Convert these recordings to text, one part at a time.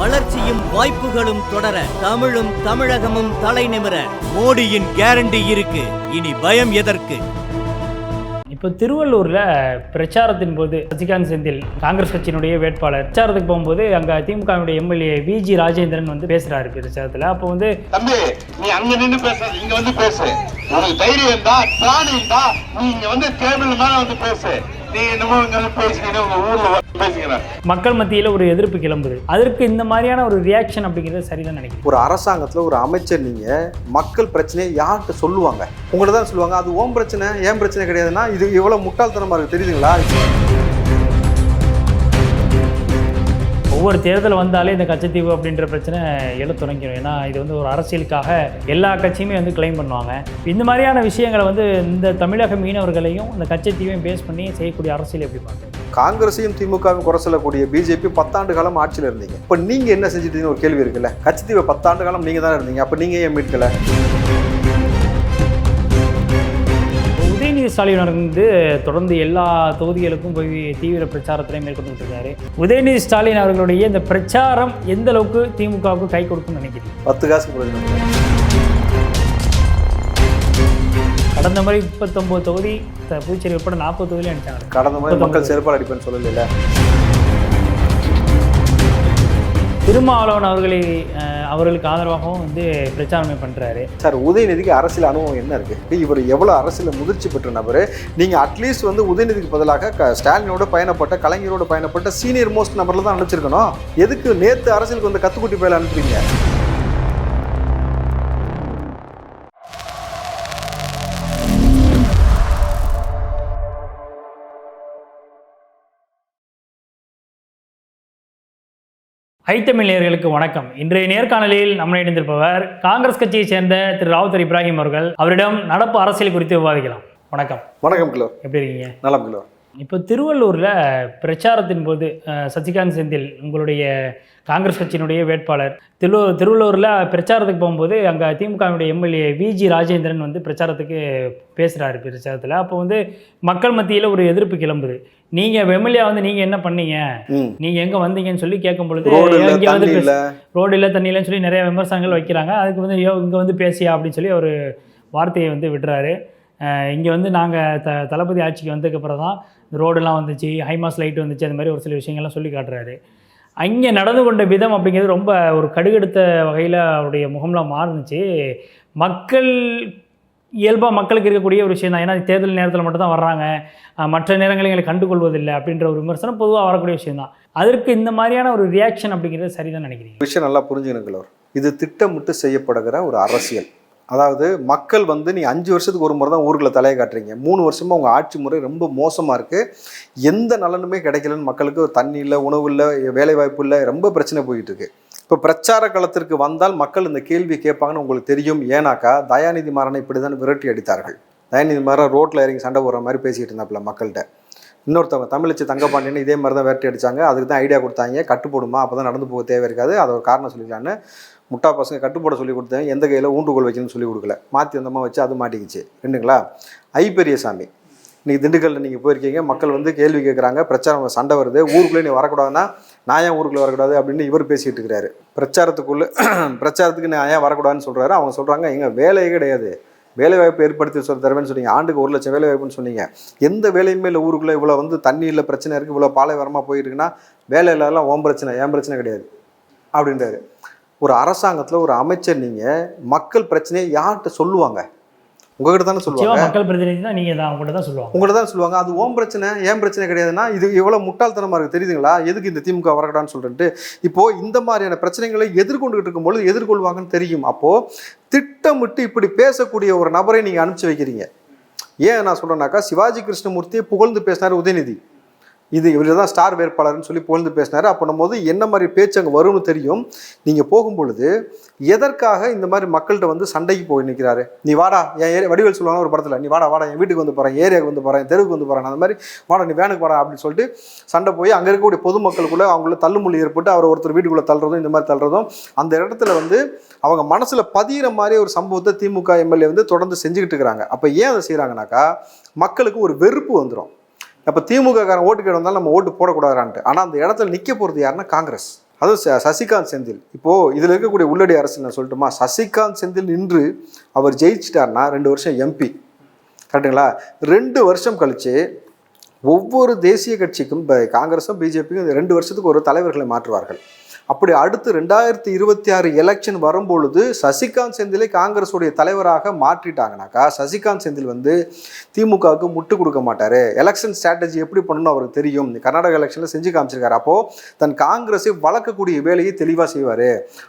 வளர்ச்சியும் வாய்ப்புகளும் தொடர தமிழும் தமிழகமும் தலைநிமிர மோடியின் கேரண்டி இருக்கு. இனி பயம் எதற்கு? இப்போ திருவள்ளூரில் பிரச்சாரத்தின் போது சசிகாந்த் செந்தில் காங்கிரஸ் கட்சியினுடைய வேட்பாளர். பிரச்சாரத்துக்கு போகும்போது அங்கே திமுகவினுடைய எம்எல்ஏ விஜி ராஜேந்திரன் வந்து பேசுகிறாரு பிரச்சாரத்தில். அப்போ வந்து தம்பி நீ அங்க நின்னு பேசாத இங்க வந்து பேசு. உனக்கு தைரியம் இருந்தா திராணி இருந்தா நீ இங்க வந்து டேபிள் மேல வந்து பேசு. மக்கள் மத்தியில் ஒரு எதிர்ப்பு கிளம்புது. அதற்கு இந்த மாதிரியான ஒரு ரியாக்ஷன் அப்படிங்கிறது சரிதான் நினைக்கிறேன். ஒரு அரசாங்கத்தில் ஒரு அமைச்சர் நீங்கள் மக்கள் பிரச்சனையை யார்கிட்ட சொல்லுவாங்க? உங்கள்ட்ட தான் சொல்லுவாங்க அது ஓம் பிரச்சனை ஏன் பிரச்சனை கிடையாதுன்னா இது எவ்வளோ முட்டாள்தனமாக இருக்குது தெரியுதுங்களா? ஒவ்வொரு தேர்தல் வந்தாலே இந்த கச்சத்தீவு அப்படின்ற பிரச்சனை எழ தொடங்கிடும் ஏன்னா இது வந்து ஒரு அரசியலுக்காக எல்லா கட்சியுமே வந்து கிளைம் பண்ணுவாங்க. இந்த மாதிரியான விஷயங்களை வந்து இந்த தமிழக மீனவர்களையும் இந்த கச்சத்தீவையும் பேஸ் பண்ணி செய்யக்கூடிய அரசியல் எப்படி பார்க்குறீங்க? காங்கிரஸையும் திமுகவும் குறை சொல்லக்கூடிய பிஜேபி பத்தாண்டு காலம் ஆட்சியில் இருந்தீங்க. இப்போ நீங்கள் என்ன செஞ்சுட்டீங்கன்னு ஒரு கேள்வி இருக்குல்ல? கச்சத்தீவை பத்தாண்டு காலம் நீங்கள் தான் இருந்தீங்க. அப்போ நீங்கள் ஏன் மீட்கலை? ஸ்டாலின் வந்து தொடர்ந்து எல்லா தொகுதிகளுக்கும் போய் தீவிர பிரச்சாரத்திலையும் மேற்கொண்டு இருக்காரு. உதயநிதி ஸ்டாலின் அவர்களுடைய இந்த பிரச்சாரம் எந்த அளவுக்கு திமுகவுக்கு கை கொடுக்கும்னு நினைக்கிறீங்க? பத்து காசு கடந்த முறை முப்பத்தொம்போது தொகுதி புதுச்சேரி உட்பட நாற்பது தொகுதியிலும் அடிச்சாங்க. கடந்த முறை மக்கள் செருப்பால் அடிப்பேன்னு சொல்லல திருமாவளவன் அவர்களை அவர்களுக்கு ஆதரவாகவும் வந்து பிரச்சாரமே பண்ணுறாரு சார் உதயநிதிக்கு அரசியல் அனுபவம் என்ன இருக்குது இவர் எவ்வளோ அரசியல் முதிர்ச்சி பெற்ற நபர்? நீங்கள் அட்லீஸ்ட் வந்து உதயநிதிக்கு பதிலாக க- ஸ்டாலினோட பயணப்பட்ட கலைஞரோட பயணப்பட்ட சீனியர் மோஸ்ட் நபரில் தான் அனுப்பிச்சிருக்கணும். எதுக்கு நேற்று அரசியலுக்கு வந்து கத்துக்குட்டி பயில அனுப்புறீங்க? ஐத்தமிழர்களுக்கு வணக்கம். இன்றைய நேர்காணலில் நம்ம இணைந்திருப்பவர் காங்கிரஸ் கட்சியைச் சேர்ந்த திரு ராவுத்தர் இப்ராஹிம் அவர்கள். அவரிடம் நடப்பு அரசியல் குறித்து விவாதிக்கலாம். வணக்கம். வணக்கம் கிலோ எப்படி இருக்கீங்க? நலம் கிலோ இப்போ திருவள்ளூரில் பிரச்சாரத்தின் போது சசிகாந்த் செந்தில் உங்களுடைய காங்கிரஸ் கட்சியினுடைய வேட்பாளர் திரு திருவள்ளூரில் பிரச்சாரத்துக்கு போகும்போது அங்கே திமுகவினுடைய எம்எல்ஏ விஜி ராஜேந்திரன் வந்து பிரச்சாரத்துக்கு பேசுகிறாரு பிரச்சாரத்தில். அப்போ வந்து மக்கள் மத்தியில் ஒரு எதிர்ப்பு கிளம்புது. நீங்கள் எம்எல்ஏ வந்து நீங்கள் என்ன பண்ணீங்க? நீங்கள் எங்கே வந்தீங்கன்னு சொல்லி கேட்கும் பொழுது ரோடு இல்ல இங்கே வந்து ரோடு இல்லை? தண்ணி இல்லைன்னு சொல்லி நிறைய விமர்சனங்கள் வைக்கிறாங்க. அதுக்கு வந்து இங்கே வந்து பேசியா? அப்படின்னு சொல்லி ஒரு வார்த்தையை வந்து விடுறாரு. இங்கே வந்து நாங்கள் த தளபதி ஆட்சிக்கு வந்ததுக்கப்புறம் தான் இந்த ரோடெல்லாம் வந்துச்சு ஹைமாஸ் லைட் வந்துச்சு அந்த மாதிரி ஒரு சில விஷயங்கள்லாம் சொல்லி காட்டுறாரு. அங்கே நடந்து கொண்ட விதம் அப்படிங்கிறது ரொம்ப ஒரு கடுகெடுத்த வகையில் அவருடைய முகம்லாம் மாறுனுச்சு. மக்கள் இயல்பாக மக்களுக்கு இருக்கக்கூடிய ஒரு விஷயம் தான். ஏன்னா தேர்தல் நேரத்தில் மட்டும் தான் வர்றாங்க மற்ற நேரங்களில் எங்களை கண்டுகொள்வதில்லை அப்படின்ற ஒரு விமர்சனம் பொதுவாக வரக்கூடிய விஷயம் தான். அதற்கு இந்த மாதிரியான ஒரு ரியாக்ஷன் அப்படிங்கிறது சரிதான் நினைக்கிறீங்க? விஷயம் நல்லா புரிஞ்சுக்கணும் இது திட்டமிட்டு செய்யப்படுகிற ஒரு அரசியல். அதாவது மக்கள் வந்து நீ அஞ்சு வருஷத்துக்கு ஒரு முறை தான் ஊருக்குள்ள தலையை காட்டுறீங்க. மூணு வருஷமாக உங்கள் ஆட்சி முறை ரொம்ப மோசமாக இருக்குது எந்த நலனுமே கிடைக்கலன்னு மக்களுக்கு தண்ணி இல்லை உணவு இல்லை வேலைவாய்ப்பு இல்லை ரொம்ப பிரச்சனை போயிட்டு இருக்கு. இப்போ பிரச்சார களத்திற்கு வந்தால் மக்கள் இந்த கேள்வி கேட்பாங்கன்னு உங்களுக்கு தெரியும். ஏன்னாக்கா தயாநிதி மாறனை இப்படி தான் விரட்டி அடித்தார்கள். தயாநிதி மாறன் ரோட்டில் இறங்கி சண்டை போடுற மாதிரி பேசிகிட்டு இருந்தாப்புல மக்கள்கிட்ட. இன்னொருத்தவங்க தமிழச்சி தங்கப்பாண்டியன் இதே மாதிரி தான் விரட்டி அடித்தாங்க அதுக்கு தான் ஐடியா கொடுத்தாங்க. கட்டு போடுமா அப்போ தான் நடந்து போக தேவை இருக்காது. அதை ஒரு காரணம் சொல்லிக்கலான்னு முட்டா பசங்க கட்டுப்போட சொல்லி கொடுத்தேன். எந்த கையில் ஊண்டுகோல் வைக்கணும்னு சொல்லி கொடுக்கல. மாற்றி வந்தமாக வச்சு அது மாட்டிக்கிச்சு. ரெண்டுங்களா? ஐ பெரியசாமி இன்னைக்கு திண்டுக்கல்ல நீங்கள் போயிருக்கீங்க. மக்கள் வந்து கேள்வி கேட்குறாங்க பிரச்சாரம் சண்டை வருது. ஊருக்குள்ளே நீ வரக்கூடாதுன்னா நான் ஏன் ஊருக்குள்ளே வரக்கூடாது அப்படின்னு இவர் பேசிகிட்டு இருக்கிறாரு. பிரச்சாரத்துக்குள்ளே பிரச்சாரத்துக்கு நான் ஏன் வரக்கூடாதுன்னு சொல்கிறாரு அவங்க சொல்கிறாங்க எங்கள் வேலையே கிடையாது. வேலைவாய்ப்பு ஏற்படுத்தி சொல்ல தருவேன்னு சொன்னீங்க. ஆண்டுக்கு ஒரு லட்சம் வேலைவாய்ப்புன்னு சொன்னீங்க. எந்த வேலையுமே இல்லை. ஊருக்குள்ளே இவ்வளோ வந்து தண்ணி இல்லை பிரச்சனை இருக்குது இவ்வளோ பாலைவரமாக போயிருக்குன்னா வேலை இல்லாதெல்லாம் ஓம் பிரச்சனை ஏன் பிரச்சனை கிடையாது. அப்படின்றாரு. ஒரு அரசாங்கத்தில் ஒரு அமைச்சர் நீங்கள் மக்கள் பிரச்சனையை யார்கிட்ட சொல்லுவாங்க? உங்ககிட்ட தானே சொல்லுவாங்க. மக்கள் பிரதிநிதி தான் நீங்கள் தான் உங்கள்கிட்ட தான் சொல்லுவாங்க. உங்கள்ட்ட தான் சொல்லுவாங்க. அது ஓம் பிரச்சனை ஏன் பிரச்சனை கிடையாதுன்னா இது எவ்வளோ முட்டாள்தனமாக இருக்குது தெரியுதுங்களா? எதுக்கு இந்த திமுக வரக்கூடாதுன்னு சொல்லிட்டு. இப்போது இந்த மாதிரியான பிரச்சனைகளை எதிர்கொண்டுகிட்டு இருக்கும்பொழுது எதிர்கொள்வாங்கன்னு தெரியும். அப்போது திட்டமிட்டு இப்படி பேசக்கூடிய ஒரு நபரை நீங்கள் அனுப்பிச்சு வைக்கிறீங்க. ஏன் நான் சொல்கிறேன்னாக்கா சிவாஜி கிருஷ்ணமூர்த்தியை புகழ்ந்து பேசினார் உதயநிதி. இது இவர் தான் ஸ்டார் வேட்பாளர்னு சொல்லி புகழ்ந்து பேசினார். அப்படின்னும் போது என்ன மாதிரி பேச்சு அங்கே வரும்னு தெரியும். நீங்கள் போகும்பொழுது எதற்காக இந்த மாதிரி மக்கள்கிட்ட வந்து சண்டைக்கு போய் நிற்கிறாரு? நீ வாடா என் ஏரியா வடிவேல் சொல்லுவாங்க ஒரு படத்தில் நீ வாடா வாடா என் வீட்டுக்கு வந்து போகிறேன் ஏரியாவுக்கு வந்து போகிறேன் தெருவுக்கு வந்து போகிறேன் அந்த மாதிரி வாடா நீ வேனுக்கு வாடா அப்படின்னு சொல்லிட்டு சண்டை போய் அங்கே இருக்கக்கூடிய பொதுமக்களுக்குள்ளே அவங்கள தள்ளுமுள்ளி ஏற்பட்டு அவர் ஒருத்தர் வீட்டுக்குள்ளே தள்ளுறதும் இந்த மாதிரி தள்ளுறதும் அந்த இடத்துல வந்து அவங்க மனசில் பதிகிற மாதிரி ஒரு சம்பவத்தை திமுக எம்எல்ஏ வந்து தொடர்ந்து செஞ்சுக்கிட்டு இருக்கிறாங்க. அப்போ ஏன் அதை செய்கிறாங்கனாக்கா மக்களுக்கு ஒரு வெறுப்பு வந்துடும் அப்போ திமுக காரன் ஓட்டு கேட்டு வந்தாலும் நம்ம ஓட்டு போடக்கூடாதான்ட்டு ஆனால் அந்த இடத்துல நிற்க போகிறது யாருன்னா காங்கிரஸ். அதுவும் சசிகாந்த் செந்தில். இப்போது இதில் இருக்கக்கூடிய உள்ளடி அரசியல் நான் சொல்லட்டுமா? சசிகாந்த் செந்தில் நின்று அவர் ஜெயிச்சிட்டார்னா ரெண்டு வருஷம் எம்பி கரெக்டுங்களா ரெண்டு வருஷம் கழித்து ஒவ்வொரு தேசிய கட்சிக்கும் இப்போ காங்கிரஸும் பிஜேபியும் ரெண்டு வருஷத்துக்கு ஒரு தலைவர்களை மாற்றுவார்கள். அப்படி அடுத்து ரெண்டாயிரத்தி இருபத்தி ஆறு எலெக்ஷன் வரும்பொழுது சசிகாந்த் செந்திலை காங்கிரஸுடைய தலைவராக மாற்றிட்டாங்கனாக்கா சசிகாந்த் செந்தில் வந்து திமுகவுக்கு முட்டு கொடுக்க மாட்டார். எலெக்ஷன் ஸ்ட்ராட்டஜி எப்படி பண்ணணும்னு அவருக்கு தெரியும். கர்நாடக எலெக்ஷனில் செஞ்சு காமிச்சிருக்காரு. அப்போது தன் காங்கிரஸை வளர்க்கக்கூடிய வேலையை தெளிவாக செய்வார்.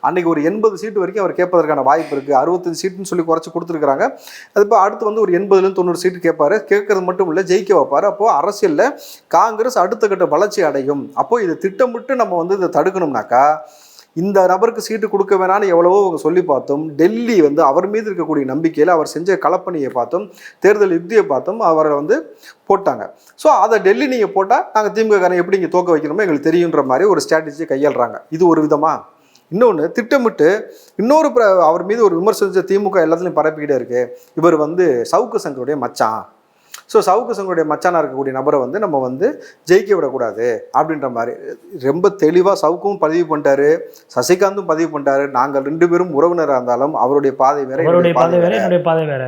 அன்னைக்கு ஒரு எண்பது சீட்டு வரைக்கும் அவர் கேட்பதற்கான வாய்ப்பு இருக்குது அறுபத்தஞ்சு சீட்டுன்னு சொல்லி குறைச்சி கொடுத்துருக்காங்க அது இப்போ அடுத்து வந்து ஒரு எண்பதுலேருந்து தொண்ணூறு சீட்டு கேட்பாரு. கேட்கறது மட்டும் இல்லை ஜெயிக்க வைப்பார். அப்போது அரசியலில் காங்கிரஸ் அடுத்த கட்ட வளர்ச்சி அடையும். அப்போது இதை திட்டமிட்டு நம்ம வந்து இதை தடுக்கணும்னாக்கா இந்த நபருக்கு சீட்டு கொடுக்க வேணாம்னு எவ்வளவோ அவங்க சொல்லி பார்த்தோம். டெல்லி வந்து அவர் மீது இருக்கக்கூடிய நம்பிக்கையில் அவர் செஞ்ச கலப்பணியை பார்த்தோம். தேர்தல் யுக்தியை பார்த்தோம். அவரை வந்து போட்டாங்க. ஸோ அதை டெல்லி நீங்கள் போட்டால் நாங்கள் திமுக எப்படி இங்கே தோக்க வைக்கணுமோ எங்களுக்கு தெரியுன்ற மாதிரி ஒரு ஸ்ட்ராட்டஜியை கையாளுறாங்க. இது ஒரு விதமா. இன்னொன்று திட்டமிட்டு இன்னொரு அவர் மீது ஒரு விமர்சனத்தை திமுக எல்லாத்துலையும் பரப்பிக்கிட்டே இருக்கு. இவர் வந்து சவுக்கு சங்கருடைய மச்சான். ஸோ சவுக்கு சங்கருடைய மச்சானா இருக்கக்கூடிய நபரை வந்து நம்ம வந்து ஜெயிக்க விடக்கூடாது அப்படின்ற மாதிரி. ரொம்ப தெளிவாக சவுக்கும் பதிவு பண்ணிட்டாரு சசிகாந்தும் பதிவு பண்ணிட்டாரு. நாங்கள் ரெண்டு பேரும் உறவினராக இருந்தாலும் அவருடைய பாதை வேற அவருடைய பாதை வேற. என்னுடைய பாதை வேற.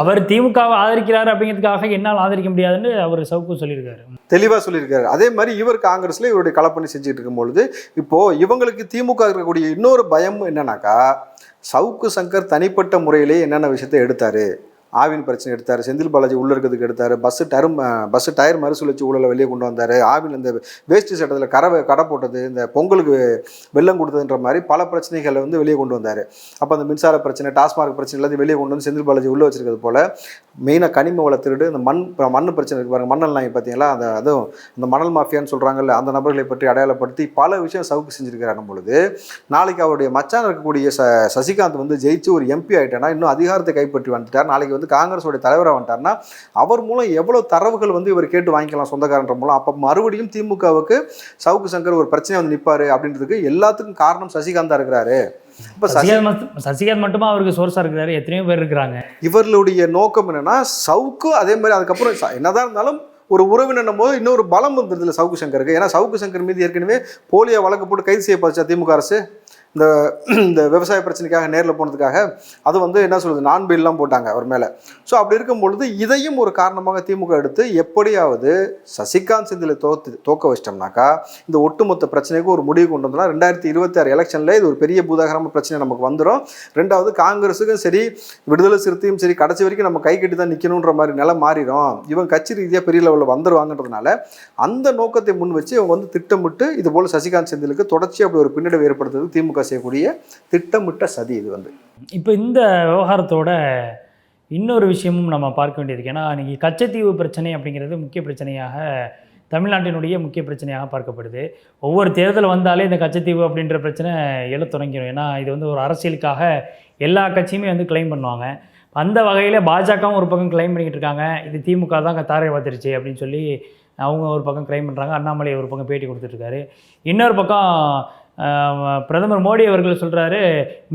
அவர் திமுகவை ஆதரிக்கிறாரு அப்படிங்கிறதுக்காக என்னால் ஆதரிக்க முடியாதுன்னு அவர் சவுக்கு சொல்லியிருக்காரு. தெளிவாக சொல்லியிருக்காரு. அதே மாதிரி இவர் காங்கிரஸ்ல இவருடைய களப்பணி செஞ்சுட்டு இருக்கும் பொழுது இப்போ இவங்களுக்கு திமுக இருக்கக்கூடிய இன்னொரு பயம் என்னன்னாக்கா சவுக்கு சங்கர் தனிப்பட்ட முறையிலே என்னென்ன விஷயத்தை எடுத்தாரு? ஆவின் பிரச்சனை எடுத்தார் செந்தில் பாலாஜி உள்ள இருக்கிறதுக்கு எடுத்தார் பஸ்ஸு டரும் பஸ்ஸு டயர் மறுசுழற்சி ஊழலை வெளியே கொண்டு வந்தார் ஆவின் இந்த வேஷ்டி சட்டத்தில் கரை கடை போட்டது இந்த பொங்கலுக்கு வெள்ளம் கொடுத்ததுன்ற மாதிரி பல பிரச்சனைகளை வந்து வெளியே கொண்டு வந்தார். அப்போ அந்த மின்சார பிரச்சனை டாஸ்மார்க் பிரச்சனை எல்லாத்தையும் வெளியே கொண்டு வந்து செந்தில் பாலாஜி உள்ளே வச்சிருக்கிறது போல் மெயினாக கனிம வள திருடு இந்த மண் மண் பிரச்சனை இருக்கு பாருங்கள் மண்ணல் நாய் பார்த்தீங்களா அந்த அதுவும் இந்த மணல் மாஃபியான்னு சொல்கிறாங்கல்ல அந்த நபர்களை பற்றி அடையாளப்படுத்தி பல விஷயம் சவுக்கு செஞ்சுருக்கிறாங்க பொழுது நாளைக்கு அவருடைய மச்சான் இருக்கக்கூடிய ச சசிகாந்த் வந்து ஜெயிச்சு ஒரு எம்பி ஆகிட்டேன்னா இன்னும் அதிகாரத்தை கைப்பற்றி வந்துட்டார் நாளைக்கு வந்து காங்கிரஸோட தலைவராக வந்துட்டார்னா அவர் மூலம் எவ்வளோ தரவுகள் வந்து இவர் கேட்டு வாங்கிக்கலாம் சொந்தக்காரன்ற மூலம். அப்போ மறுபடியும் திமுகவுக்கு சவுக்கு சங்கர் ஒரு பிரச்சனை வந்து நிற்பாரு அப்படின்றதுக்கு எல்லாத்துக்கும் காரணம் சசிகாந்த் இருக்கிறாரு. இப்போ சசி சசிகாந்த் சசிகாந்த் மட்டுமா அவருக்கு சோர்ஸா இருக்கிறாரு? எத்தனையோ பேர் இருக்கிறாங்க. இவர்களுடைய நோக்கம் என்னன்னா சவுக்கு அதே மாதிரி அதுக்கப்புறம் என்னதான் இருந்தாலும் ஒரு உறவினர் போது இன்னொரு பலம் வந்துருதுல சவுக்கு சங்கருக்கு. ஏன்னா சவுக்கு சங்கர் மீது ஏற்கனவே போலியோ வழக்கு போட்டு கைது செய்யப்பட்டுச்சா திமுக அரசு? இந்த இந்த விவசாய பிரச்சனைக்காக நேரில் போனதுக்காக அது வந்து என்ன சொல்றது நான் பில்லாம் போட்டாங்க அவர் மேலே. ஸோ அப்படி இருக்கும் பொழுது இதையும் ஒரு காரணமாக திமுக எடுத்து எப்படியாவது சசிகாந்த் செந்திலை தோத்து தோக்க வச்சிட்டோம்னாக்கா இந்த ஒட்டுமொத்த பிரச்சனைக்கு ஒரு முடிவு கொண்டு வந்தோம்னா ரெண்டாயிரத்தி இருபத்தி ஆறு எலெக்ஷனில் இது ஒரு பெரிய பூதாகரமான பிரச்சனை நமக்கு வந்துடும் ரெண்டாவது காங்கிரஸுக்கும் சரி விடுதலை சிறுத்தையும் சரி கடைசி வரைக்கும் நம்ம கை கட்டி தான் நிற்கணுன்ற மாதிரி நிலை மாறிடும் இவன் கட்சி ரீதியாக பெரிய லெவலில் வந்துருவாங்கன்றதுனால அந்த நோக்கத்தை முன் வச்சு இவங்க வந்து திட்டமிட்டு இது போல் சசிகாந்த் செந்திலுக்கு தொடர்ச்சி அப்படி ஒரு பின்னடைவு ஏற்படுத்துறது திமுக செய்யக்கூடிய திட்டமிட்ட சதி இது வந்து. இப்போ இந்த விவகாரத்தோட இன்னொரு விஷயமும் நம்ம பார்க்க வேண்டியது ஏன்னா இன்றைக்கி கச்சத்தீவு பிரச்சனை அப்படிங்கிறது முக்கிய பிரச்சனையாக தமிழ்நாட்டினுடைய முக்கிய பிரச்சனையாக பார்க்கப்படுது. ஒவ்வொரு தேர்தல் வந்தாலே இந்த கச்சத்தீவு அப்படின்ற பிரச்சனை எழ தொடங்கிடும் ஏன்னா இது வந்து ஒரு அரசியலுக்காக எல்லா கட்சியுமே வந்து கிளைம் பண்ணுவாங்க. அந்த வகையில் பாஜகவும் ஒரு பக்கம் கிளைம் பண்ணிக்கிட்டு இருக்காங்க. இது திமுக தான் தாரை பார்த்துருச்சு அப்படின்னு சொல்லி அவங்க ஒரு பக்கம் கிளைம் பண்ணுறாங்க அண்ணாமலை ஒரு பக்கம் பேட்டி கொடுத்துட்ருக்காரு இன்னொரு பக்கம் பிரதமர் மோடி அவர்கள் சொல்கிறாரு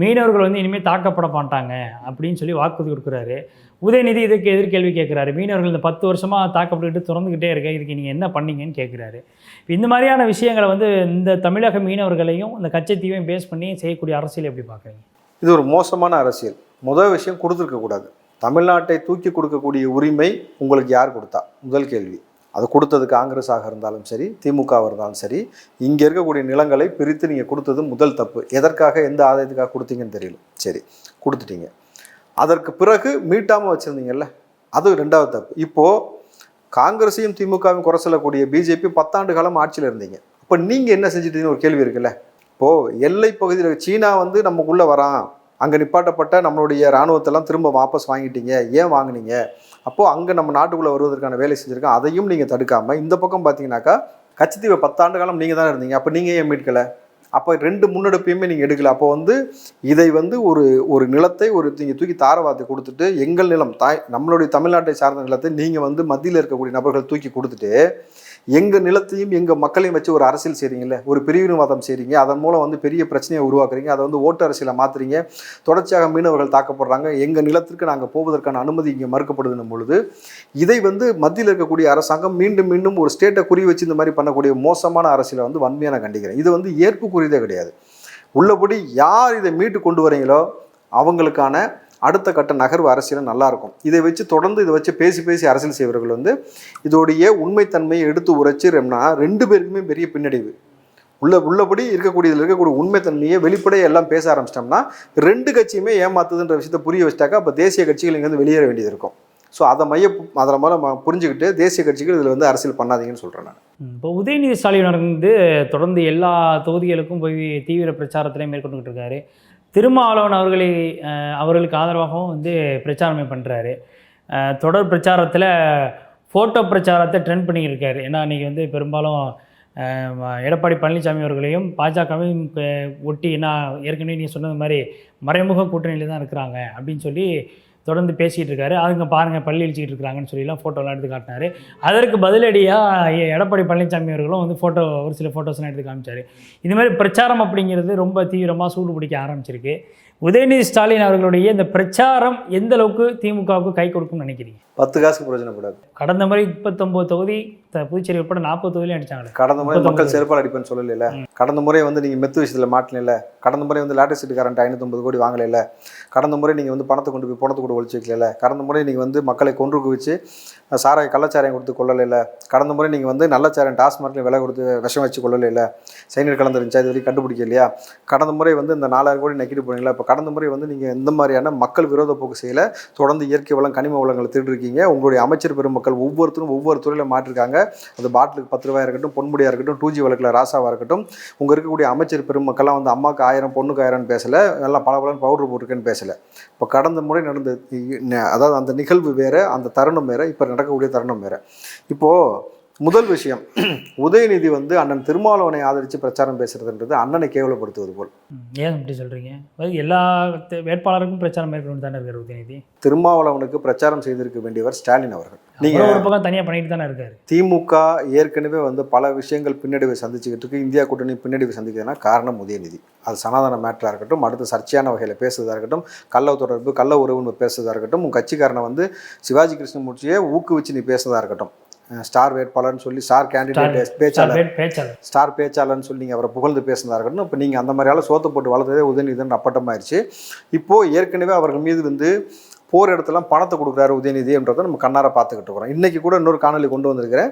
மீனவர்கள் வந்து இனிமேல் தாக்கப்பட மாட்டாங்க அப்படின்னு சொல்லி வாக்குறுதி கொடுக்குறாரு. உதயநிதி இதுக்கு எதிர்கேள்வி கேட்குறாரு. மீனவர்கள் இந்த பத்து வருஷமாக தாக்கப்பட்டுக்கிட்டு திறந்துக்கிட்டே இருக்க இதுக்கு நீங்கள் என்ன பண்ணீங்கன்னு கேட்குறாரு. இந்த மாதிரியான விஷயங்களை வந்து இந்த தமிழக மீனவர்களையும் இந்த கச்சத்தீவையும் பேஸ் பண்ணி செய்யக்கூடிய அரசியல் எப்படி பார்க்குறீங்க இது ஒரு மோசமான அரசியல். முதல் விஷயம் கொடுத்துருக்கக்கூடாது தமிழ்நாட்டை தூக்கி கொடுக்கக்கூடிய உரிமை உங்களுக்கு யார் கொடுத்தா? முதல் கேள்வி. அது கொடுத்தது காங்கிரஸாக இருந்தாலும் சரி திமுகவாக இருந்தாலும் சரி இங்கே இருக்கக்கூடிய நிலங்களை பிரித்து நீங்கள் கொடுத்தது முதல் தப்பு. எதற்காக எந்த ஆதாயத்துக்காக கொடுத்தீங்கன்னு தெரியல. சரி கொடுத்துட்டீங்க. அதற்கு பிறகு மீட்டாமல் வச்சுருந்தீங்கல்ல அது ரெண்டாவது தப்பு. இப்போது காங்கிரஸையும் திமுகவையும் குறை சொல்லக்கூடிய பிஜேபி பத்தாண்டு காலம் ஆட்சியில் இருந்தீங்க. அப்போ நீங்கள் என்ன செஞ்சுட்டீங்கன்னு ஒரு கேள்வி இருக்குல்ல? இப்போது எல்லை பகுதியில் சீனா வந்து நமக்குள்ளே வரான். அங்கே நிப்பாட்டப்பட்ட நம்மளுடைய இராணுவத்தெல்லாம் திரும்ப வாபஸ் வாங்கிட்டீங்க. ஏன் வாங்குனீங்க? அப்போது அங்கே நம்ம நாட்டுக்குள்ளே வருவதற்கான வேலை செஞ்சுருக்கோம் அதையும் நீங்கள் தடுக்காமல் இந்த பக்கம் பார்த்தீங்கன்னாக்கா கச்சத்தீவை பத்தாண்டு காலம் நீங்கள் தான் இருந்தீங்க. அப்போ நீங்கள் ஏன் மீட்கலை? அப்போ ரெண்டு முன்னெடுப்பையுமே நீங்கள் எடுக்கல. அப்போ வந்து இதை வந்து ஒரு ஒரு நிலத்தை ஒரு நீங்கள் தூக்கி தாரவாத்தை கொடுத்துட்டு எங்கள் நிலம் தாய் நம்மளுடைய தமிழ்நாட்டை சார்ந்த நிலத்தை நீங்கள் வந்து மத்தியில் இருக்கக்கூடிய நபர்கள் தூக்கி கொடுத்துட்டு எங்கள் நிலத்தையும் எங்கள் மக்களையும் வச்சு ஒரு அரசியல் செய்கிறீங்களே ஒரு பிரிவினவாதம் செய்கிறீங்க அதன் மூலம் வந்து பெரிய பிரச்சனையை உருவாக்குறீங்க. அதை வந்து ஓட்டு அரசியலை மாற்றுறீங்க தொடர்ச்சியாக மீனவர்கள் தாக்கப்படுறாங்க. எங்கள் நிலத்திற்கு நாங்கள் போவதற்கான அனுமதி இங்கே மறுக்கப்படுதுன்னும் பொழுது இதை வந்து மத்தியில் இருக்கக்கூடிய அரசாங்கம் மீண்டும் மீண்டும் ஒரு ஸ்டேட்டை குறி வச்சு இந்த மாதிரி பண்ணக்கூடிய மோசமான அரசியலை வந்து வன்மையான கண்டிக்கிறேன். இது வந்து ஏற்புக்குரியதே கிடையாது. உள்ளபடி யார் இதை மீட்டு கொண்டு வரீங்களோ அவங்களுக்கான அடுத்த கட்ட நகர்வு அரசியல் நல்லாயிருக்கும் இதை வச்சு தொடர்ந்து இதை வச்சு பேசி பேசி அரசியல் செய்வர்கள் வந்து இதோடைய உண்மைத்தன்மையை எடுத்து உரைச்சிரும்னா ரெண்டு பேருக்குமே பெரிய பின்னடைவு. உள்ள உள்ளபடி இருக்கக்கூடியதில் இருக்கக்கூடிய உண்மைத்தன்மையை வெளிப்படையாக எல்லாம் பேச ஆரம்பிச்சிட்டோம்னா ரெண்டு கட்சியுமே ஏமாத்துதுன்ற விஷயத்த புரிய வச்சிட்டாக்கா அப்போ தேசிய கட்சிகள் இங்கேருந்து வெளியேற வேண்டியது இருக்கும். ஸோ அதை மைய அதில் மூலம் புரிஞ்சுக்கிட்டு தேசிய கட்சிகள் இதில் வந்து அரசியல் பண்ணாதீங்கன்னு சொல்கிறேன் நான். இப்போ உதயநிதி ஸ்டாலின் வந்து தொடர்ந்து எல்லா தொகுதிகளுக்கும் போய் தீவிர பிரச்சாரத்திலையும் மேற்கொண்டுகிட்டு இருக்காரு. திருமாவளவன் அவர்களை அவர்களுக்கு ஆதரவாகவும் வந்து பிரச்சாரமே பண்ணுறாரு தொடர் பிரச்சாரத்தில் ஃபோட்டோ பிரச்சாரத்தை ட்ரெண்ட் பண்ணியிருக்காரு ஏன்னா இன்றைக்கி வந்து பெரும்பாலும் எடப்பாடி பழனிசாமி அவர்களையும் பாஜகவையும் ஒட்டி என்ன ஏற்கனவே நீ சொன்னது மாதிரி மறைமுக கூட்டணியில் தான் இருக்கிறாங்க அப்படின்னு சொல்லி தொடர்ந்து பேசிகிட்டு இருக்காரு. அதுங்க பாருங்கள் பள்ளி அழிச்சிக்கிட்டு இருக்கிறாங்கன்னு சொல்லிலாம் ஃபோட்டோலாம் எடுத்து காட்டினாரு. அதற்கு பதிலடியாக எடப்பாடி பழனிசாமி அவர்களும் வந்து ஃபோட்டோ ஒரு சில ஃபோட்டோஸ்லாம் எடுத்து காமிச்சார். இந்த மாதிரி பிரச்சாரம் அப்படிங்கிறது ரொம்ப தீவிரமாக சூடு பிடிக்க ஆரம்பிச்சிருக்கு. உதயநிதி ஸ்டாலின் அவர்களுடைய இந்த பிரச்சாரம் எந்த அளவுக்கு திமுகவுக்கு கை கொடுக்கும்னு நினைக்கிறீங்க? பத்து காசுக்கு பிரயோஜனப்படாது. கடந்த முறை முப்பத்தொம்போது தொகுதி புதுச்சேரி உட்பட நாற்பது தொகுதியிலும் அடிச்சாங்களே. கடந்த முறை. மக்கள் செருப்பால் அடிப்பேன்னு சொல்லல கடந்த முறை வந்து நீங்கள் மெத்து விஷயத்தில் மாட்டல கடந்த முறை வந்து லேட்டஸ்ட் சீட்டு கரண்ட் ஐநூற்றம்பது கோடி வாங்கலைல. கடந்த முறை நீங்கள் வந்து பணத்தை கொண்டு போய் பணத்தை கூட ஒழிச்சு வைக்கல கடந்த முறை நீங்கள் வந்து மக்களை கொன்று குவிச்சு சாராய கள்ளச்சாராயம் கொடுத்து கொள்ளலைல கடந்த முறை நீங்கள் வந்து நல்ல சாராயம் டாஸ்மார்க்கில் விலை கொடுத்து விஷம் வச்சு கொள்ளலைல சைனர் கலந்துருந்துச்சா இது வரைக்கும் கண்டுபிடிக்கலையா? கடந்த முறை வந்து இந்த நாலாயிரம் கோடி நக்கிட்டு போனீங்களா? இப்போ கடந்த முறை வந்து நீங்கள் இந்த மாதிரியான மக்கள் விரோத போக்கு செய்யல. தொடர்ந்து இயற்கை வளம் கனிம வளங்களை திருடிருக்கீங்க. உங்களுடைய அமைச்சர் பெருமக்கள் ஒவ்வொருத்தரும் ஒவ்வொரு துறையில் மாற்றிருக்காங்க அது பாட்டிலுக்கு பத்து ரூபாயாக இருக்கட்டும் பொன்முடியாக இருக்கட்டும் டூ ஜி வழக்கில் ராசாவாக இருக்கட்டும் உங்கள் இருக்கக்கூடிய அமைச்சர் பெருமக்கள்லாம் வந்து அம்மாவுக்கு ஆயிரம் பொண்ணுக்கு ஆயிரம்னு பேசலை எல்லாம் பல பலன் பவுடர் போட்டிருக்கேன்னு பேசலை. இப்போ கடந்த முறை நடந்த அதாவது அந்த நிகழ்வு வேறு அந்த தருணம் வேறு இப்போ நடக்கக்கூடிய தருணம் வேறு. இப்போது முதல் விஷயம் உதயநிதி வந்து அண்ணன் திருமாவளவனை ஆதரித்து பிரச்சாரம் பேசுறதுன்றது அண்ணனை கேவலப்படுத்துவது போல். ஏன் அப்படி சொல்கிறீங்க எல்லா வேட்பாளருக்கும் பிரச்சாரம் மேற்கொண்டு தானே இருக்கார் உதயநிதி? திருமாவளவனுக்கு பிரச்சாரம் செய்திருக்க வேண்டியவர் ஸ்டாலின் அவர்கள். நீங்கள் ஒரு பக்கம் தனியாக பண்ணிட்டு தானே இருக்காரு. திமுக ஏற்கனவே வந்து பல விஷயங்கள் பின்னடைவை சந்திச்சுக்கிட்டு இருக்கு. இந்தியா கூட்டணி பின்னடைவை சந்திக்குதுன்னா காரணம் உதயநிதி. அது சனாதன மேட்டராக இருக்கட்டும் அடுத்து சர்ச்சையான வகையில் பேசுறதா இருக்கட்டும் கள்ள தொடர்பு கள்ள உறவுன்னு பேசுறதா இருக்கட்டும் உன் கட்சிக்காரனை வந்து சிவாஜி கிருஷ்ணமூர்த்தியை ஊக்குவிச்சு நீ பேசுறதா இருக்கட்டும். ஸ்டார் வேட்பாளர்னு சொல்லி ஸ்டார் கேண்டிடேட் பேச்சாளர் ஸ்டார் பேச்சாளர்னு சொல்லி நீங்கள் அவரை புகழ்ந்து பேசுனதா இருக்கட்டும் இப்போ நீங்கள் அந்த மாதிரியால சோத்து போட்டு வளர்த்ததே உதயநிதின்னு அப்பட்டமாயிருச்சு. இப்போது ஏற்கனவே அவர்கள் மீது வந்து போர் இடத்துலாம் பணத்தை கொடுக்குறாரு உதயநிதின்றதை நம்ம கண்ணார பார்த்துக்கிட்டு இருக்கிறோம். இன்றைக்கி கூட இன்னொரு காணொலி கொண்டு வந்திருக்கிறேன்.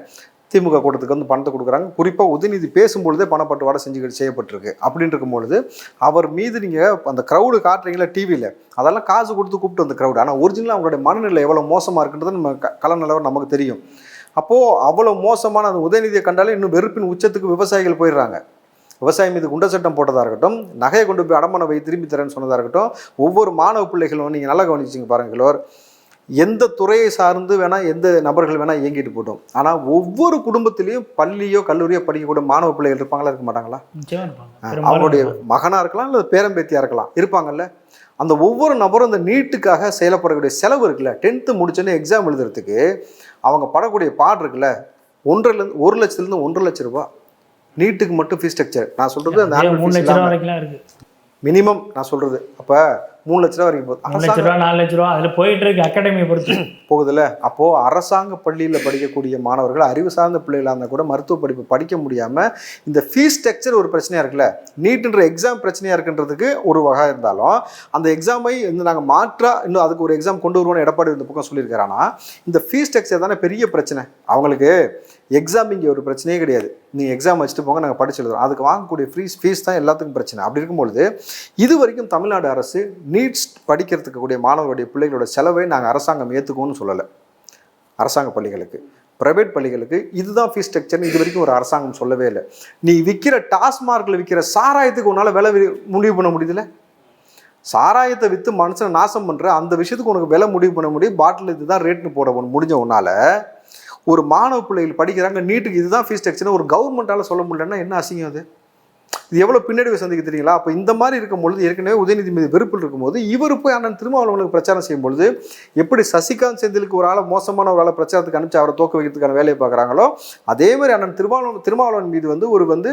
திமுக கூட்டத்துக்கு வந்து பணத்தை கொடுக்குறாங்க. குறிப்பாக உதயநிதி பேசும்பொழுதே பணப்பட்டுவாடை செஞ்சு செய்யப்பட்டிருக்கு. அப்படின்னு இருக்கும்பொழுது அவர் மீது நீங்கள் அந்த க்ரௌடு காட்டுறீங்களா டிவியில் அதெல்லாம் காசு கொடுத்து கூப்பிட்டு வந்த க்ரௌடு ஆனால் ஒரிஜினலாக அவங்களுடைய மனநிலை எவ்வளோ மோசமாக இருக்குன்றது நம்ம க- கள நிலவரம் நமக்கு தெரியும். அப்போது அவ்வளோ மோசமான அந்த உதயநிதியை கண்டாலே இன்னும் வெறுப்பின் உச்சத்துக்கு விவசாயிகள் போயிடுறாங்க. விவசாயம் மீது குண்ட சட்டம் போட்டதாக இருக்கட்டும் நகையை கொண்டு போய் அடமான வை திரும்பி தரேன்னு சொன்னதாக இருக்கட்டும் ஒவ்வொரு மாணவ பிள்ளைகளும் நீங்கள் நல்லா கவனிச்சிங்க பாருங்க கிலோர் எந்த துறையை சார்ந்து வேணால் எந்த நபர்கள் வேணால் இயங்கிட்டு போட்டோம். ஆனால் ஒவ்வொரு குடும்பத்திலையும் பள்ளியோ கல்லூரியோ படிக்கக்கூடிய மாணவ பிள்ளைகள் இருப்பாங்களா இருக்க மாட்டாங்களா? அவங்களுடைய. மகனாக இருக்கலாம் இல்லை பேரம்பேத்தியாக இருக்கலாம் இருப்பாங்கல்ல? அந்த ஒவ்வொரு நபரும் அந்த நீட்டுக்காக செயல்படக்கூடிய செலவு இருக்குல்ல? டென்த்து முடிச்சோன்னே எக்ஸாம் எழுதுறதுக்கு அவங்க படக்கூடிய பாடு இருக்குல்ல ஒன்றரைலேருந்து ஒரு லட்சத்துலேருந்து ஒன்றரை லட்ச ரூபாய். நீட்டுக்கு மட்டும் ஃபீஸ் ஸ்ட்ரக்சர் நான் சொல்கிறது அந்த ரூபா மினிமம் நான் சொல்கிறது அப்போ மூணு லட்ச ரூபா வரைக்கும் போகுது. மூணு லட்ச ரூபா நாலு லட்ச ரூபா அதில் போயிட்டு இருக்கு அகாடமியை பொறுத்து. போகுதுல்ல? அப்போது அரசாங்க பள்ளியில் படிக்கக்கூடிய மாணவர்கள் அறிவு சார்ந்த பிள்ளைகளாக இருந்தால் கூட மருத்துவ படிப்பு படிக்க முடியாமல் இந்த ஃபீஸ் ஸ்ட்ரக்சர் ஒரு பிரச்சனையாக இருக்குல்ல? நீட்டுன்ற எக்ஸாம் பிரச்சனையாக இருக்குன்றதுக்கு ஒரு வகை இருந்தாலும் அந்த எக்ஸாமை வந்து நாங்கள் மாற்றா இன்னும் அதுக்கு ஒரு எக்ஸாம் கொண்டு வருவோம்னு எடப்பாடி இந்த பக்கம் சொல்லியிருக்காரு. இந்த ஃபீஸ் ஸ்ட்ரக்சர் தானே பெரிய பிரச்சனை. அவங்களுக்கு எக்ஸாம் இங்கே ஒரு பிரச்சனையே கிடையாது. நீங்கள் எக்ஸாம் வச்சுட்டு போங்க நாங்கள் படிச்சு எழுதுறோம். அதுக்கு வாங்கக்கூடிய ஃபீஸ் ஃபீஸ் தான் எல்லாத்துக்கும் பிரச்சனை. அப்படி இருக்கும்பொழுது இது வரைக்கும் தமிழ்நாடு அரசு நீட்ஸ் படிக்கிறதுக்கு கூடிய மாணவர்களுடைய பிள்ளைகளோட செலவை நாங்கள் அரசாங்கம் ஏற்றுக்கோன்னு சொல்லலை. அரசாங்க பள்ளிகளுக்கு. ப்ரைவேட் பள்ளிகளுக்கு இதுதான் ஃபீஸ் ஸ்ட்ரக்சர்னு இது வரைக்கும் ஒரு அரசாங்கம் சொல்லவே இல்லை. நீ விற்கிற டாஸ்மார்க்கில் விற்கிற சாராயத்துக்கு உன்னால் விலை வி- முடிவு பண்ண முடியுதுல்ல? சாராயத்தை விற்று மனுஷனை நாசம் பண்ணுற அந்த விஷயத்துக்கு உனக்கு விலை முடிவு பண்ண முடியும். பாட்டில் இதுதான் ரேட்னு போட முடிஞ்ச உன்னால் ஒரு மாணவ பிள்ளைகள் படிக்கிறாங்க நீட்டுக்கு இதுதான் ஃபீஸ் ஸ்ட்ரக்சர்னு ஒரு கவர்மெண்ட்டால் சொல்ல முடியலன்னா என்ன அசிங்கம் அது? இது எவ்வளோ பின்னடைவை சந்திக்க தெரியுங்களா? அப்போ இந்த மாதிரி இருக்கும் பொழுது ஏற்கனவே உதயநிதி மீது வெறுப்பில் இருக்கும்போது இவர் போய் அண்ணன் திருமாவளவனுக்கு பிரச்சாரம் செய்யும் பொழுது எப்படி சசிகாந்த் செந்திலுக்கு ஒரு ஆளை மோசமான ஒரு ஆளை பிரச்சாரத்துக்கு அனுப்பிச்சு அவரை தோக்க வைக்கிறதுக்கான வேலையை பார்க்குறாங்களோ அதே மாதிரி அண்ணன் திருமாவளவன் திருமாவளவன் மீது வந்து ஒரு வந்து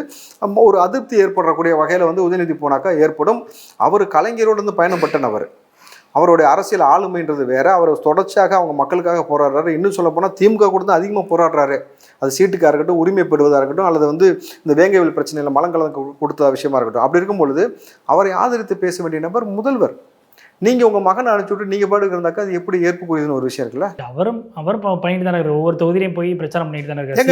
ஒரு அதிருப்தி ஏற்படக்கூடிய வகையில் வந்து உதயநிதி போனாக்கா ஏற்படும். அவர் கலைஞரோடு வந்து பயணப்பட்டனவர். அவருடைய அரசியல் ஆளுமைன்றது வேற. அவர் தொடர்ச்சியாக அவங்க மக்களுக்காக போராடுறாரு. இன்னும் சொல்ல போனால் திமுக கூட தான் அதிகமாக போராடுறாரு. அது சீட்டுக்காக இருக்கட்டும் உரிமை பெறுவதாக இருக்கட்டும் அல்லது வந்து இந்த வேங்கைவில் பிரச்சனையில் மலங்கலம் கொடுத்த விஷயமா இருக்கட்டும். அப்படி இருக்கும் பொழுது அவரை ஆதரித்து பேச வேண்டிய நபர் முதல்வர். நீங்கள் உங்கள் மகனை அனுப்பிச்சு விட்டு நீங்கள் பாட்டுக்கு இருந்தாக்கா அது எப்படி ஏற்புக்குரியதுன்னு ஒரு விஷயம் இருக்குல்ல? அவரும் அவர் பண்ணிட்டு தானே இருக்காரு. ஒவ்வொரு தொகுதியிலையும் போய் பிரச்சாரம் பண்ணிட்டு தானே இருக்காரு.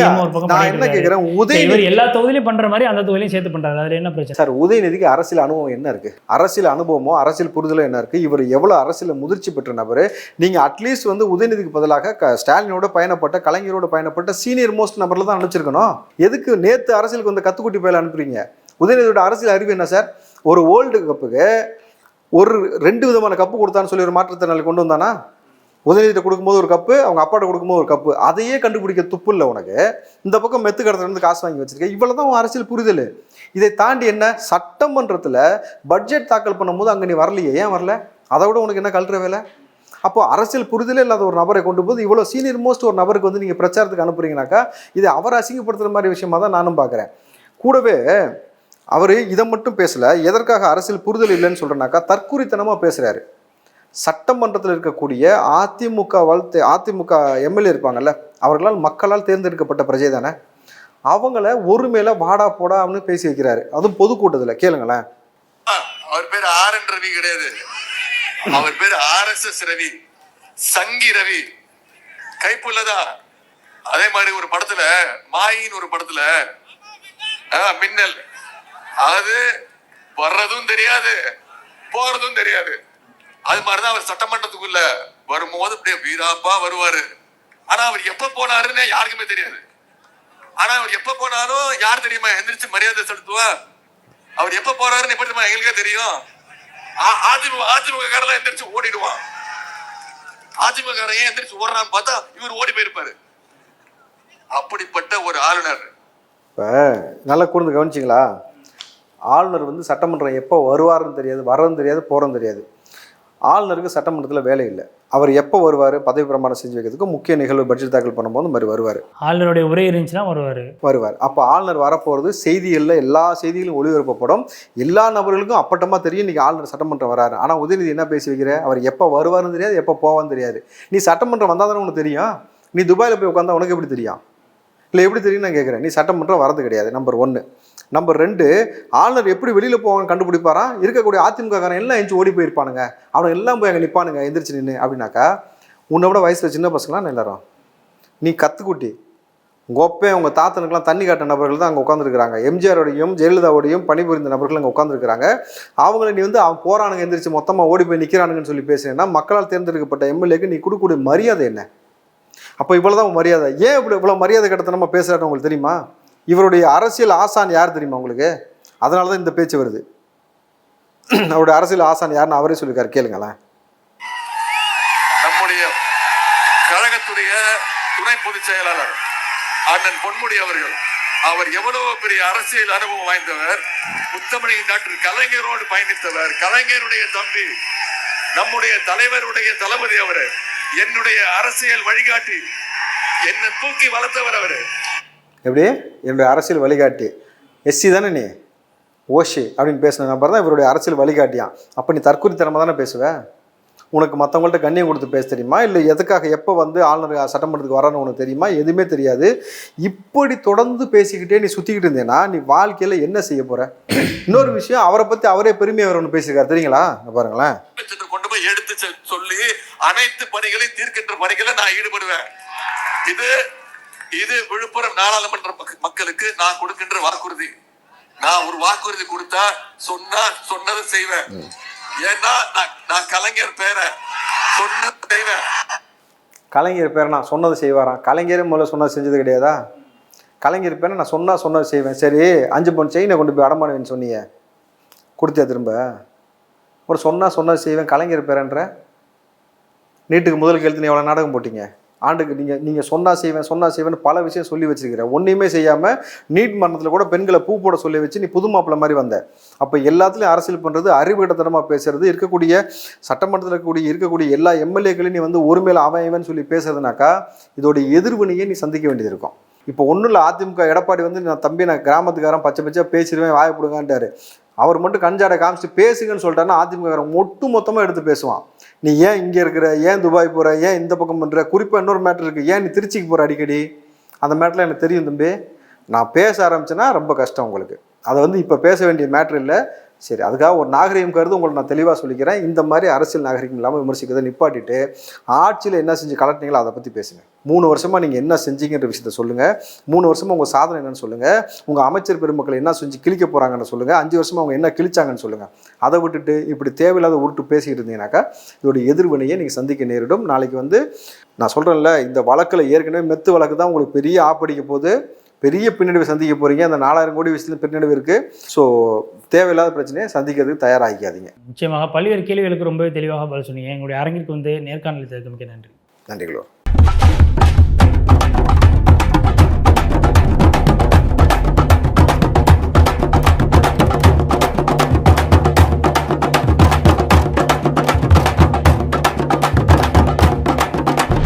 நான் என்ன. கேட்குறேன் உதயநிதி எல்லா தொகுதியிலையும் பண்ற மாதிரி அந்த தொகுதியிலையும் சேர்த்து பண்றாரு. அதுல என்ன பிரச்சனை? சார் உதயநிதிக்கு அரசியல் அனுபவம் என்ன இருக்கு? அரசியல் அனுபவமோ அரசியல் புரிதலோ என்ன இருக்கு? இவர் எவ்வளவு அரசியல் முதிர்ச்சி பெற்ற நபர்? நீங்க அட்லீஸ்ட் வந்து உதயநிதிக்கு பதிலாக ஸ்டாலினோட பயணப்பட்ட கலைஞரோட பயணப்பட்ட சீனியர் மோஸ்ட் நபர்ல தான் அனுப்பிச்சிருக்கணும். எதுக்கு நேத்து அரசியலுக்கு வந்த கத்துக்குட்டி பயில அனுப்புறீங்க? உதயநிதியோட அரசியல் அறிவு என்ன சார்? ஒரு வேர்ல்டு கப்புக்கு ஒரு ரெண்டு விதமான கப்பு கொடுத்தான்னு சொல்லி ஒரு மாற்றுத்திறனாளி கொண்டு வந்தானா? உதயநிதிட்ட கொடுக்கும்போது ஒரு கப்பு அவங்க அப்பாட்ட கொடுக்கும்போது ஒரு கப்பு அதையே கண்டுபிடிக்க துப்பு இல்லை உனக்கு. இந்த பக்கம் மெத்து கடத்துல இருந்து காசு வாங்கி வச்சிருக்க. இவ்வளோ தான் உன் அரசியல் புரிதல். இதை தாண்டி என்ன? சட்டமன்றத்தில் பட்ஜெட் தாக்கல் பண்ணும்போது அங்கே நீ வரலையே. ஏன் வரல? அதை விட உனக்கு என்ன கல்ற வேலை? அப்போ அரசியல் புரிதலே இல்லாத ஒரு நபரை கொண்டு போது இவ்வளோ சீனியர் மோஸ்ட் ஒரு நபருக்கு வந்து நீங்கள் பிரச்சாரத்துக்கு அனுப்புறீங்கனாக்கா இதை அவரை அசிங்கப்படுத்துகிற மாதிரி விஷயமா தான் நானும் பார்க்குறேன் கூடவே அவர் இதை மட்டும் பேசலை எதற்காக அரசியல் புரிதல் இல்லைன்னு சொல்கிறேன்னாக்கா தற்குறித்தனமாக பேசுகிறாரு சட்டமன்றத்தில் இருக்கக்கூடிய அதிமுக வாழ்த்து அதிமுக எம்எல்ஏ இருப்பாங்கல்ல அவர்களால் மக்களால் தேர்ந்தெடுக்கப்பட்ட பிரஜை தானே? அவங்கள ஒரு மேல வாடா போடான்னு பேசி வைக்கிறாரு. அதுவும் பொதுக்கூட்டத்தில் கேளுங்களேன். அவர் பேர் ஆர் என் ரவி கிடையாது. அவர் பேர் ஆர் எஸ் எஸ் ரவி சங்கி ரவி. கைப்புள்ளதா? அதே மாதிரி ஒரு படத்துல மாயின்னு ஒரு படத்துல ஆ, மின்னல். அது வர்றதும் தெரியாது போறதும் தெரியாது. அது மாதிரிதான் அவர் சட்டமன்றத்துக்குள்ள வரும்போது அப்படியே வீராப்பா வருவாரு. ஆனா அவர் எப்ப போனாருன்னு யாருக்குமே தெரியாது. ஆனா அவர் எப்ப போனாலும் யார் தெரியுமா எந்திரிச்சு மரியாதை செலுத்துவா? அவர் எப்ப போறாருன்னு எப்படி தெரியுமா எங்களுக்கே தெரியும். ஆ- அதிமுக அதிமுக காரெல்லாம் எந்திரிச்சு ஓடிடுவான். அதிமுக காரன் ஏன் எந்திரிச்சு ஓடுறான்னு பார்த்தா இவர் ஓடி போயிருப்பாரு. அப்படிப்பட்ட ஒரு ஆளுநர். நல்லா கூர்ந்து கவனிச்சிங்களா? ஆளுநர் வந்து சட்டமன்றம் எப்போ வருவாருன்னு தெரியாது வர்றதும் தெரியாது போகிறதும் தெரியாது. ஆளுநருக்கு சட்டமன்றத்தில் வேலை இல்லை. அவர் எப்போ வருவார் பதவி பிரமாணம் செஞ்சு வைக்கிறதுக்கு முக்கிய நிகழ்வு பட்ஜெட் தாக்கல் பண்ணும்போது மாதிரி வருவார். ஆளுநருடைய உரை இருந்துச்சுன்னா வருவாரு. வருவார். அப்போ ஆளுநர் வரப்போகிறது செய்திகளில் எல்லா செய்திகளும் ஒளிபரப்பப்படும். எல்லா நபர்களுக்கும் அப்பட்டமாக தெரியும் இன்றைக்கி ஆளுநர் சட்டமன்றம் வராரு. ஆனால் உதயநிதி என்ன பேசி வைக்கிற அவர் எப்போ வருவாருன்னு தெரியாது எப்போ போவான்னு தெரியாது. நீ சட்டமன்றம் வந்தால் தானே உனக்கு தெரியும்? நீ துபாயில் போய் உட்காந்தா உனக்கு எப்படி தெரியும்? இல்லை எப்படி தெரியும் நான் கேட்குறேன். நீ சட்டமன்றம் வரது கிடையாது நம்பர் ஒன்று நம்பர் ரெண்டு ஆளுநர் எப்படி வெளியில் போவாங்கன்னு கண்டுபிடிப்பாராம் இருக்கக்கூடிய அதிமுகக்காரன் எல்லாம் எஞ்சி ஓடி போயிருப்பானுங்க. அவனுங்க எல்லாம் போய் அங்கே நிற்பானுங்க எந்திரிச்சு நின்று அப்படின்னாக்கா உன்னை விட வயசில் சின்ன பசங்களாம் எல்லாரும்? நீ கத்துக்குட்டி. உங்கள் உங்கள் தாத்தனுக்கெல்லாம் தண்ணி காட்ட நபர்கள் தான் அங்கே உட்காந்துருக்குறாங்க எம்ஜிஆரோடையும் ஜெயலலிதாவோடையும் பணிபுரிந்த நபர்கள் அங்கே உட்காந்துருக்காங்க அவங்கள நீ வந்து அவன் போகிறானுங்க எந்திரிச்சு மொத்தமாக ஓடி போய் நிற்கிறானுங்கன்னு சொல்லி பேசுனேன்னா மக்களால் தேர்ந்தெடுக்கப்பட்ட எம்எல்ஏக்கு நீ கொடுக்கக்கூடிய மரியாதை என்ன? அப்போ இவ்வளோ தான் மரியாதை. ஏன் இப்படி இவ்வளோ மரியாதை கிடத்த நம்ம பேசுகிறாங்க உங்களுக்கு தெரியுமா? இவருடைய அரசியல் ஆசான் யார் தெரியுமா உங்களுக்கு? அதனால தான் இந்த பேச்சு வருது. அவருடைய அரசியல் ஆசான் யாருன்னு அவரே சொல்லியிருக்காரு கேளுங்களேன். நம்முடைய கழகத்துடைய துணை பொதுச் செயலாளர் அண்ணன் பொன்முடி அவர்கள் அவர் எவ்வளவு பெரிய அரசியல் அனுபவம் வாய்ந்தவர் முத்தமணி டாக்டர் கலைஞரோடு பயணித்தவர் கலைஞருடைய தம்பி நம்முடைய தலைவருடைய தளபதி அவர் என்னுடைய அரசியல் வழிகாட்டி என்னை தூக்கி வளர்த்தவர் அவரு. எப்படி? என்னுடைய அரசியல் வழிகாட்டி. எஸ்சி தானே நீ? ஓஷி அப்படின்னு பேசின நபர் தான் இவருடைய அரசியல் வழிகாட்டியான் அப்போ நீ தற்கொலைத்தனமாக தானே பேசுவேன் உனக்கு மற்றவங்கள்ட்ட கண்ணியம் கொடுத்து பேச தெரியுமா? இல்லை எதுக்காக எப்போ வந்து ஆளுநர் சட்டமன்றத்துக்கு வரான்னு உனக்கு தெரியுமா? எதுவுமே தெரியாது. இப்படி தொடர்ந்து பேசிக்கிட்டே நீ சுற்றிக்கிட்டு இருந்தேன்னா நீ வாழ்க்கையில் என்ன செய்ய போற? இன்னொரு விஷயம் அவரை பற்றி அவரே பெருமையாக அவர் ஒன்று பேசியிருக்காரு. தெரியுங்களா? பாருங்களேன். கொண்டு போய் எடுத்து செ- சொல்லி அனைத்து பணிகளையும் தீர்க்கின்ற பணிகளை நான் ஈடுபடுவேன். இது இது விழுப்புரம் நாடாளுமன்ற மக்களுக்கு நான் கொடுக்கின்ற வாக்குறுதி. நான் ஒரு வாக்குறுதி கொடுத்தா சொன்னா சொன்னதை செய்வேன். ஏன்னா நான் நான் கலைஞர் பேரை சொன்னது செய்வேன். கலைஞர் பேரை நான் சொன்னது செய்வாராம் கலைஞரே முதல்ல சொன்னது செஞ்சது கிடையாதா? கலைஞர் பேரை நான் சொன்னால் சொன்னது செய்வேன். சரி அஞ்சு பவுன் செயினை கொண்டு போய் அடமானவேன்னு சொன்னீங்க. கொடுத்தே திரும்ப. ஒரு சொன்னால் சொன்னது செய்வேன் கலைஞர் பேரன்ற. நீட்டுக்கு முதல் கேள்வி எவ்வளோ நாடகம் போட்டீங்க? ஆண்டுக்கு நீங்கள் நீங்கள் சொன்னா செய்வேன் சொன்னா செய்வேன்னு பல விஷயம் சொல்லி வச்சிருக்கிற. ஒன்றையுமே செய்யாமல் நீட் மரணத்தில் கூட பெண்களை பூ போட சொல்லி வச்சு நீ புது மாப்பிள்ள மாதிரி வந்த. அப்போ எல்லாத்துலேயும் அரசியல் பண்ணுறது அறிவுகிடத்தனமாக பேசுறது இருக்கக்கூடிய சட்டமன்றத்தில் இருக்கக்கூடிய இருக்கக்கூடிய எல்லா எம்எல்ஏக்களையும் நீ வந்து ஒரு மேல அவன் இவன் சொல்லி பேசுறதுனாக்கா இதோடைய எதிர்வினையை நீ சந்திக்க வேண்டியது இருக்கும். இப்போ ஒன்றும் இல்லை அதிமுக எடப்பாடி வந்து நான் தம்பி நான் கிராமத்துக்காரன் பச்சை பச்சையாக பேசிடுவேன் வாய அவர் மட்டும் கஞ்சாடை காமிச்சு பேசுங்கன்னு சொல்லிட்டாருன்னா அதிமுகக்காரன் ஒட்டு மொத்தமாக எடுத்து பேசுவான். நீ ஏன் இங்கே இருக்கிற ஏன் துபாய் போகிற ஏன் இந்த பக்கம் பண்ணுற குறிப்பாக இன்னொரு மேட்ரு இருக்குது ஏன் நீ திருச்சிக்கு போகிற அடிக்கடி? அந்த மேட்டரில் எனக்கு தெரியும் தம்பி. நான் பேச ஆரம்பிச்சேன்னா ரொம்ப கஷ்டம் உங்களுக்கு. அதை வந்து இப்போ பேச வேண்டிய மேட்ரு இல்லை. சரி அதுக்காக ஒரு நாகரிகம் கருது உங்களை நான் தெளிவாக சொல்லிக்கிறேன். இந்த மாதிரி அரசியல் நாகரிகம் இல்லாமல் விமர்சிக்கிறத நிப்பாட்டிட்டு ஆட்சியில் என்ன செஞ்சு கலட்டினீங்களோ அதை பற்றி பேசுங்க. மூணு வருஷமாக நீங்கள் என்ன செஞ்சீங்கன்ற விஷயத்த சொல்லுங்கள் மூணு வருஷமாக உங்கள் சாதனை என்னன்னு சொல்லுங்கள் உங்கள் அமைச்சர் பெருமக்கள் என்ன செஞ்சு கிழிக்க போகிறாங்கன்னு சொல்லுங்கள் அஞ்சு வருஷமாக அவங்க என்ன கிழிச்சாங்கன்னு சொல்லுங்கள் அதை விட்டுட்டு இப்படி தேவையில்லாத உருட்டு பேசிக்கிட்டு இருந்தீங்கன்னாக்கா இதோட எதிர்வினையை நீங்கள் சந்திக்க நேரிடும். நாளைக்கு வந்து நான் சொல்கிறேன்ல இந்த வழக்கில் ஏற்கனவே மெத்து வழக்கு தான் உங்களுக்கு பெரிய ஆப்படிக்க போது பெரிய பின்னடைவை சந்திக்க போகிறீங்க அந்த நாலாயிரம் கோடி விஷயத்தில் பின்னடைவு இருக்குது ஸோ தேவையில்லாத பிரச்சனையை சந்திக்கிறதுக்கு தயாராகிக்காதீங்க. நிச்சயமாக பல்வேறு கேள்விகளுக்கு ரொம்பவே தெளிவாக பதில் சொன்னீங்க. எங்களுடைய அரங்கிற்கு வந்து நேர்காணல் மிக்க நன்றி. நன்றிகளோ?